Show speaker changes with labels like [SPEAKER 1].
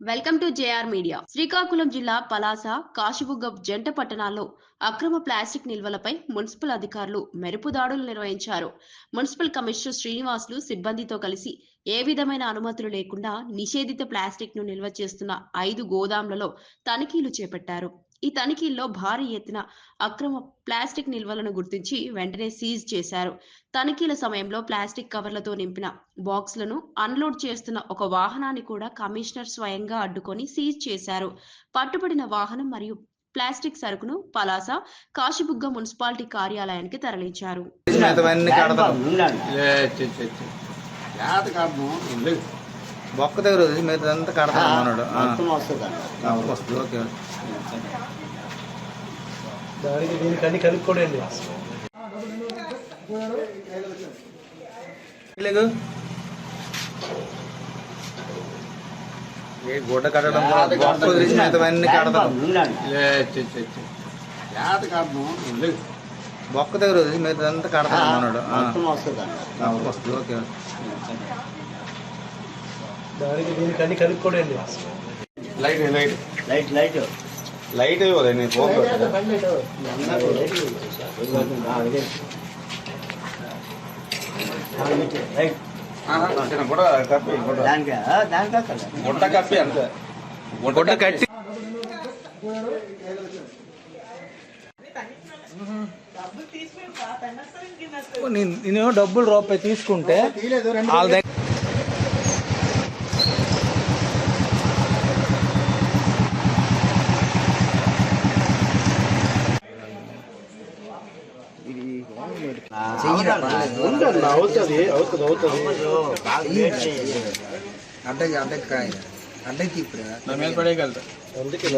[SPEAKER 1] Welcome to JR media. Srikakulam జిల్లా పలాస కాశీబుగ్గ జంట పట్టణాల్లో అక్రమ ప్లాస్టిక్ నిల్వలపై మున్సిపల్ అధికారులు మెరుపు దాడులు నిర్వహించారు. మున్సిపల్ కమిషనర్ శ్రీనివాసులు సిబ్బందితో కలిసి ఏ విధమైన అనుమతులు లేకుండా నిషేధిత ప్లాస్టిక్ను నిల్వ చేస్తున్న ఐదు గోదాంలలో తనిఖీలు చేపట్టారు. ఈ తనిఖీల్లో భారీ ఎత్తున అక్రమ ప్లాస్టిక్ నిల్వలను గుర్తించి వెంటనే సీజ్ చేశారు. తనిఖీల సమయంలో ప్లాస్టిక్ కవర్లతో నింపిన బాక్సులను అన్లోడ్ చేస్తున్న ఒక వాహనాన్ని కూడా కమిషనర్ స్వయంగా అడ్డుకొని సీజ్ చేశారు. పట్టుబడిన వాహనం మరియు ప్లాస్టిక్ సరుకును పలాస కాశీబుగ్గ మున్సిపాలిటీ కార్యాలయానికి తరలించారు.
[SPEAKER 2] బొక్క దగ్గర వదిలి మిగతాదంతా కడతాం అన్నాడు ఆ.
[SPEAKER 3] మొత్తం వస్తుంది.
[SPEAKER 2] ఓకే
[SPEAKER 4] దానికి దీనికి అన్ని కలుపుకోడండి
[SPEAKER 2] లేదు. ఏ గుడ్డ కట్టడం బొక్క వదిలేసి మిగతావన్నీ కడతాం
[SPEAKER 3] జాత కారణం
[SPEAKER 2] బొక్క దగ్గర వదిలి మిగతాదంతా కడతాం అన్నాడు ఆ.
[SPEAKER 3] మొత్తం వస్తుంది.
[SPEAKER 2] ఆ, వస్తుంది. ఓకే.
[SPEAKER 4] దానికి దీనికి అన్ని కలుపుకోడండి
[SPEAKER 2] light light.
[SPEAKER 3] Light light.
[SPEAKER 2] Light ఇవ్వలేదు నేను ఫోన్ గుడ్డ కప్పి అంతే. గుడ్డ కట్టి.
[SPEAKER 4] నేను డబ్బులు రూపాయి తీసుకుంటే వాళ్ళ దగ్గర అవుతుంది అవుతుంది అవుతుంది
[SPEAKER 2] అడ్డకి అడ్డకి కాయ అడ్డకి ఇప్పుడు?
[SPEAKER 4] అందుకే